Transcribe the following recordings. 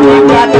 Happy birthday.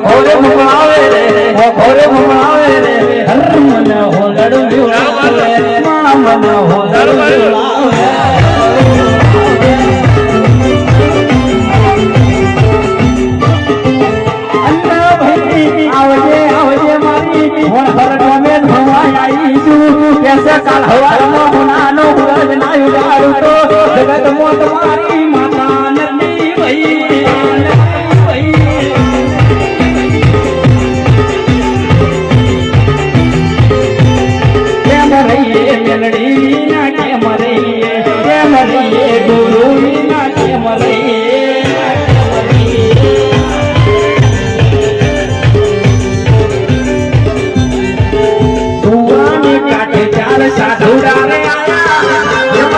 ભોરે ભૂમાવે રે ઓ ભોરે ભૂમાવે રે હર મન હોલડ વિવરાવે મા મન હો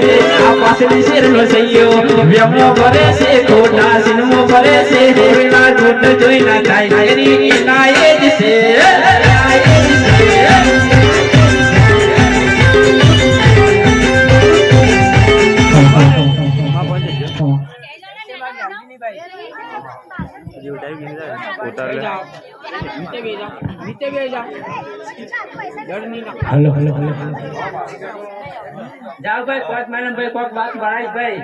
રે આ પાછલી શેરનો સૈયો. વ્યમો ભરે છે, ખોટા સિનમો ભરે છે. જોઈના જોઈના થાય, એની એ જ છે. Hello hello hello. જાઓ ભાઈ કોક મેડમ ભાઈ કોક વાત ભરાય ભાઈ.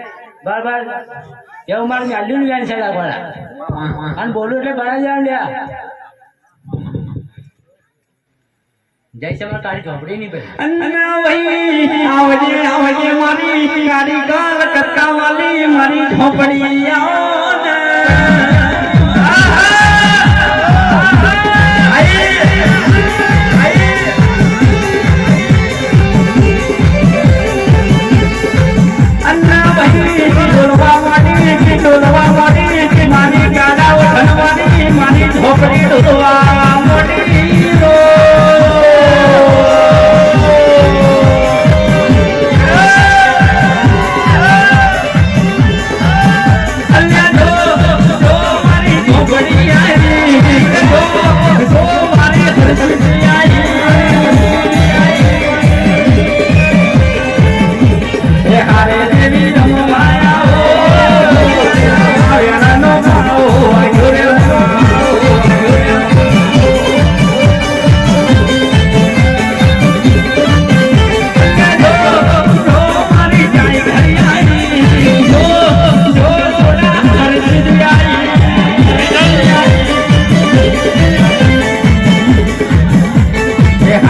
બરાબર એવું મારે મેલ્યું નહીં વેન છે ભરા અને બોલું એટલે ભરાઈ જાય લ્યા. જય સમા ઝોપડી મારી ઝોપડી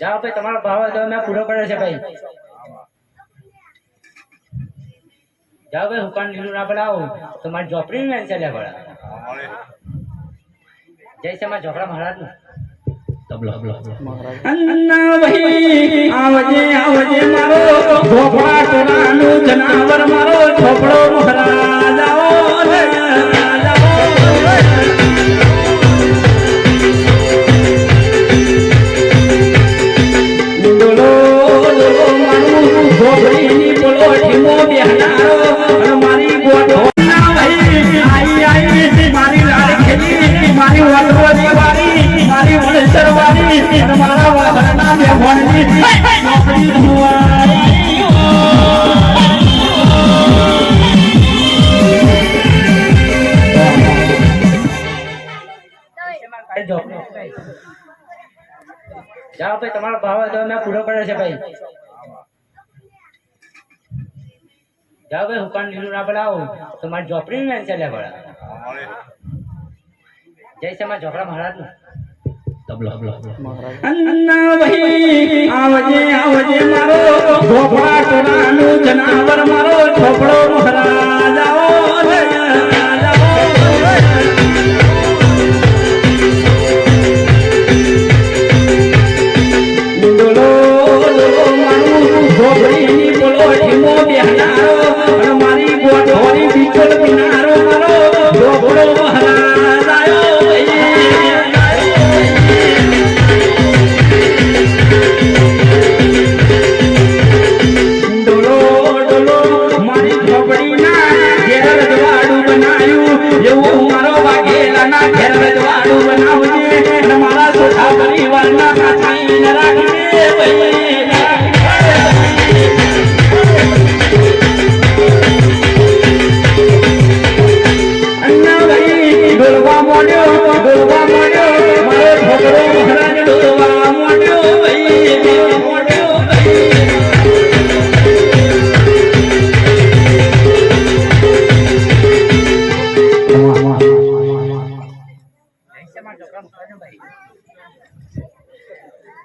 જાઓ ભાઈ, તમારો ભાવ હતો મેં પૂરો કર્યો છે ભાઈ. જાઓ ભાઈ, હુકાન લીલું ના બનાવો. તમારી ઝોપડી ને ચાલ્યા પડે જય મારા ઝોપડા મહારાજનું અન્ના વહી આવજે આવજે મારો ઝોપડા ટોળાનું જનાવર મારો ઝોપડો મહારાજ આવો જાઓ ભાઈ, તમારો ભાવ હતો મેં પૂરો કર્યો છે ભાઈ. જાઓ ભાઈ, હુકાન લીલું ના બનાવો. તમારી ઝોપડી ને ચાલ્યા પડે જય મારા ઝોપડા મહારાજનું. ઝોપડા ટોળાનું જનાવર મારો. ઝોપડો મહારાજ આવો આવો. eu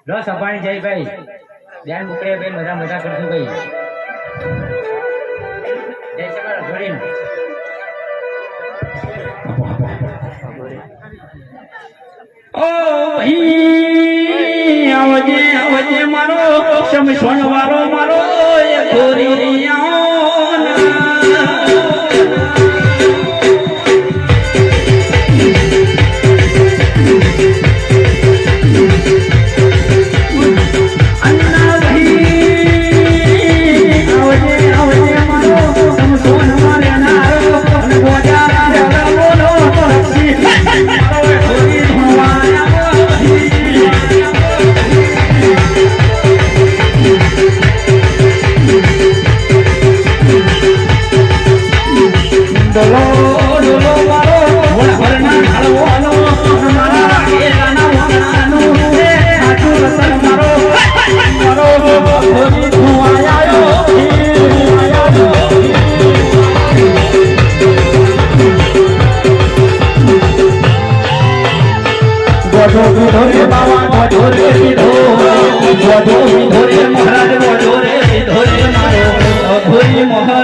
લો સભાણી જય ભાઈ. ધ્યાન મોકલે ભાઈ, બધા મજા કરશું ભાઈ. જય છે મારા સમ વાળો મારો, એ ગોરી આવો বডরি ধরে বাবা বডরে ধরে বডরি ধরে মহারাজ বডরে ধরে মারো ধরে মহারাজ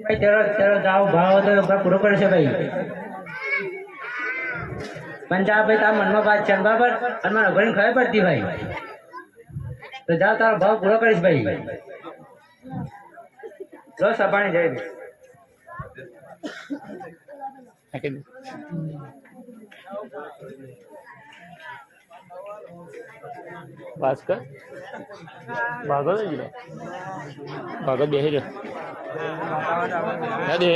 ભાઈ તેરો તેરો જાઓ ભાવ ભાઈ પંજાબ ભાઈ તારા મનમાં વાત છે બરાબર? અને મને ખબર પડતી ભાઈ તો જાઓ, તારો ભાવ પૂરો કરીશ ભાઈ. લો સભાણી દે ભાસ્કર? ભાગો ભાગો બેસી રહ્યો. દે